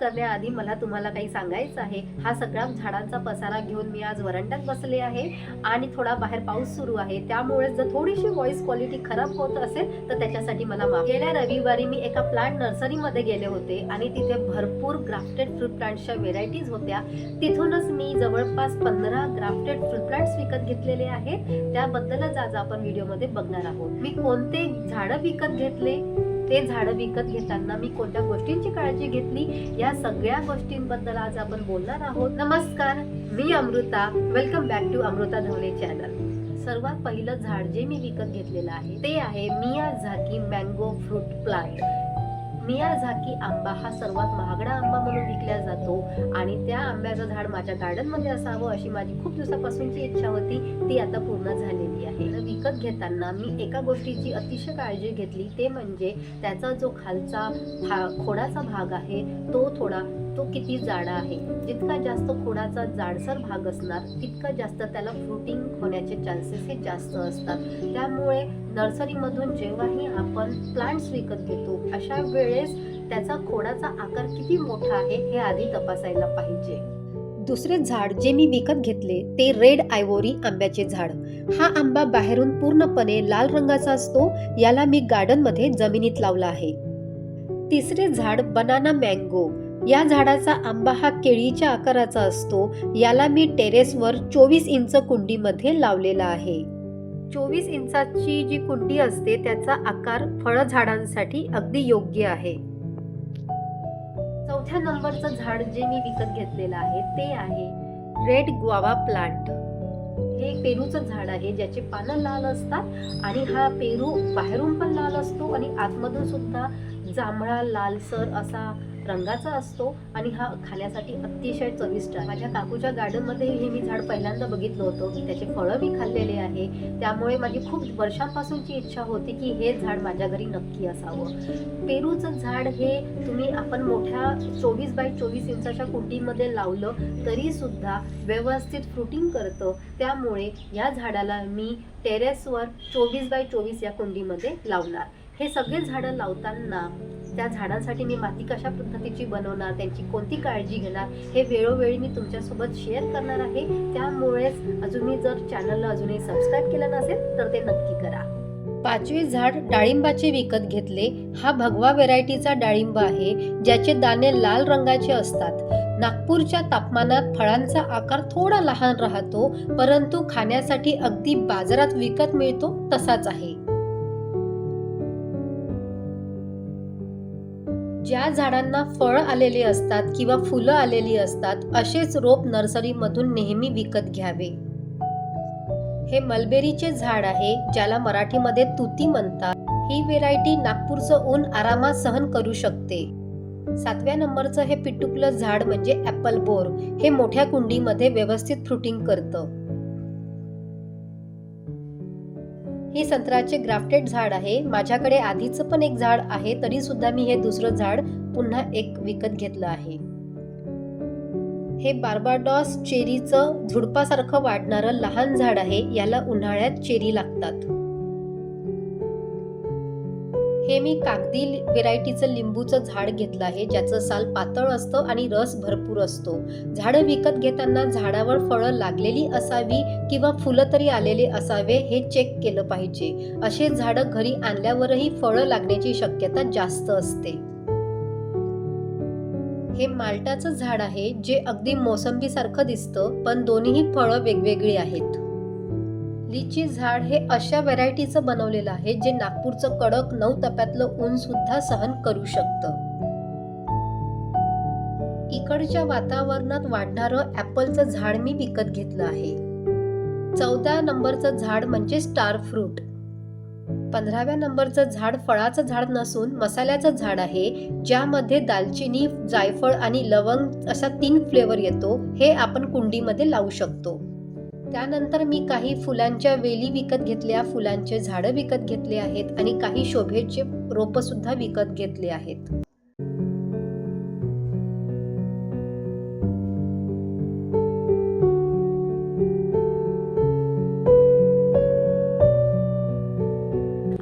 करण्याआधी मला तुम्हाला काही सांगायचं आहे. हा सगळा झाडांचा पसारा घेऊन मी आज वरंड्यात बसले आहे आणि थोडा बाहेर पाऊस सुरू आहे. त्यामुळे जर थोडीशी व्हॉइस क्वालिटी खराब होत असेल तर त्याच्यासाठी मला माफ. गेल्या रविवारी मी एका प्लांट नर्सरीमध्ये गेले होते आणि तिथे भरपूर ग्राफ्टेड फ्रूट प्लांट्सच्या व्हेरायटीज होत्या. तिथूनच मी जवळपास पंधरा ग्राफ्टेड फ्रूट प्लांट्स विकत घेतलेले आहेत त्याबद्दलच आज आपण व्हिडिओमध्ये बघणार आहोत. मी कोणते झाडं विकत घेतले? ते झाडं विकत घेताना मी कोणत्या गोष्टींची काळजी घेतली? या सगळ्या गोष्टींबद्दल आज आपण बोलणार आहोत. नमस्कार मी Amruta. Welcome back to Amruta Dhawale channel सर्वात पहिलं झाड जे मी विकत घेतलेलं आहे ते आहे मिया झाकी मँगो फ्रूट प्लांट मिया झाकी आंबा हा सर्वात महागडा आंबा म्हणून विकला जातो आणि त्या आंब्याचं झाड माझ्या गार्डनमध्ये असावं अशी माझी खूप दिवसापासूनची इच्छा होती. ती आता पूर्ण झालेली आहे. विकत घेताना मी एका गोष्टीची अतिशय काळजी घेतली. ते म्हणजे त्याचा जो खालचा भा खोडाचा भाग आहे तो थोडा तो किती जाडा आहे. जितका जास्त खोडाचा जाडसर भाग असणार तितका जास्त त्याला फ्रुटिंग होण्याचे चान्सेस हे जास्त असतात. त्यामुळे नर्सरीमधून जेव्हाही आपण प्लांट्स विकत घेतो अशा वेळेस त्याचा खोडाचा आकार किती मोठा आहे हे आधी तपासायला पाहिजे. दुसरे झाड जे मी विकत घेतले ते रेड आयवोरी आंब्याचे झाड. हा आंबा बाहेरून पूर्णपणे लाल रंगाचा असतो याला मी गार्डनमध्ये जमिनीत लावला आहे. तिसरे झाड बनाना मँगो या झाडाचा आंबा हा केळीच्या आकाराचा असतो याला मी टेरेसवर चोवीस इंच कुंडीमध्ये लावलेला आहे. चोवीस इंचाची जी कुंडी असते त्याचा आकार फळझाडांसाठी अगदी योग्य आहे. चौथ्या नंबरचं झाड जे मी विकत घेतलेलं आहे ते आहे रेड ग्वावा प्लांट हे पेरूचं झाड आहे ज्याचे पानं लाल असतात आणि हा पेरू बाहेरून पण लाल असतो आणि आतमधून सुद्धा जांभळा लालसर असा रंगाचा असतो आणि हा खाण्यासाठी अतिशय चविष्ट आहे. माझ्या काकूच्या गार्डनमध्ये हे मी झाड पहिल्यांदा बघितलं होतं. त्याचे फळं मी खाल्लेले आहे. त्यामुळे माझी खूप वर्षांपासूनची इच्छा होती की हे झाड माझ्या घरी नक्की असावं. पेरूचं झाड हे तुम्ही आपण मोठ्या चोवीस बाय चोवीस इंचाच्या कुंडीमध्ये लावलं तरीसुद्धा व्यवस्थित फ्रुटिंग करतं. त्यामुळे या झाडाला मी टेरेसवर चोवीस बाय चोवीस या कुंडीमध्ये लावणार. हे सगळे झाडं लावताना त्या झाडांसाठी मी माती कशा पद्धतीची बनवणार त्यांची कोणती काळजी घेणार हे वेळोवेळी मी तुमच्यासोबत शेअर करणार आहे. त्यामुळेच अजूनही जर चॅनलला अजूनही सबस्क्राईब केलं नसेल तर ते नक्की करा. पाचवे झाड डाळिंबाचे विकत घेतले. हा भगवा व्हेरायटीचा डाळिंब आहे ज्याचे दाणे लाल रंगाचे असतात. नागपूरच्या तापमानात फळांचा आकार थोडा लहान राहतो परंतु खाण्यासाठी अगदी बाजारात विकत मिळतो तसाच आहे. ज्या झाडांना फळ आलेले असतात किंवा फुलं आलेली असतात असेच रोप नर्सरीमधून नेहमी विकत घ्यावे. हे मलबेरीचे झाड आहे ज्याला मराठीमध्ये तुती म्हणतात. ही व्हेरायटी नागपूरचं ऊन आरामात सहन करू शकते. सातव्या नंबरचं हे पिटुकलं झाड म्हणजे ॲपल बोर हे मोठ्या कुंडीमध्ये व्यवस्थित फ्रुटिंग करतं. हे संत्र्याचे ग्राफ्टेड झाड आहे. माझ्याकडे आधीचं पण एक झाड आहे तरी सुद्धा मी हे दुसरं झाड पुन्हा एक विकत घेतलं आहे. हे बार्बाडॉस चेरीचं झुडपासारखं वाढणारं लहान झाड आहे याला उन्हाळ्यात चेरी लागतात. हे मी कागदी व्हेरायटीचं लिंबूचं झाड घेतलं आहे ज्याचं साल पातळ असतं आणि रस भरपूर असतो. झाडं विकत घेताना झाडावर फळं लागलेली असावी किंवा फुलं तरी आलेले असावे हे चेक केलं पाहिजे. असे झाडं घरी आणल्यावरही फळं लागण्याची शक्यता जास्त असते. हे माल्टाचं झाड आहे जे अगदी मोसंबीसारखं दिसतं पण दोन्ही फळं वेगवेगळी आहेत. लिची झाड हे अशा व्हरायटीचं बनवलेलं आहे जे नागपूरचं कडक नऊ टप्प्यातलं ऊन सुद्धा सहन करू शकतं. इकडच्या वातावरणात वाढणारं ॲपलचं झाड मी विकत घेतलं आहे. चौदा नंबरचं झाड म्हणजे स्टार फ्रूट. पंधराव्या नंबरचं झाड फळाचं झाड नसून मसाल्याचं झाड आहे ज्यामध्ये दालचिनी जायफळ आणि लवंग असा तीन फ्लेवर येतो हे आपण कुंडीमध्ये लावू शकतो. त्यानंतर मी काही फुलांच्या वेली विकत घेतल्या फुलांचे झाडं विकत घेतले आहेत आणि काही शोभेचे रोपंसुद्धा विकत घेतले आहेत.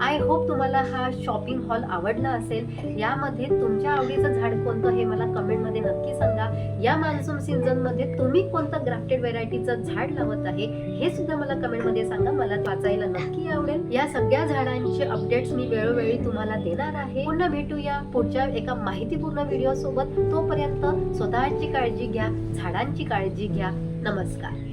आय होप तुम्हाला हा शॉपिंग हॉल आवडला असेल. यामध्ये तुमच्या आवडीचं झाड कोणतं हे मला कमेंटमध्ये नक्की सांगा. या मान्सून सीझनमध्ये तुम्ही कोणतं ग्राफ्टेड व्हेरायटीचं झाड लावत आहे हे सुद्धा मला कमेंटमध्ये सांगा. मला वाचायला नक्की आवडेल. या सगळ्या झाडांचे अपडेट्स मी वेळोवेळी तुम्हाला देणार आहे. पुन्हा भेटूया पुढच्या एका माहितीपूर्ण व्हिडिओ सोबत. तोपर्यंत स्वतःची काळजी घ्या झाडांची काळजी घ्या. नमस्कार.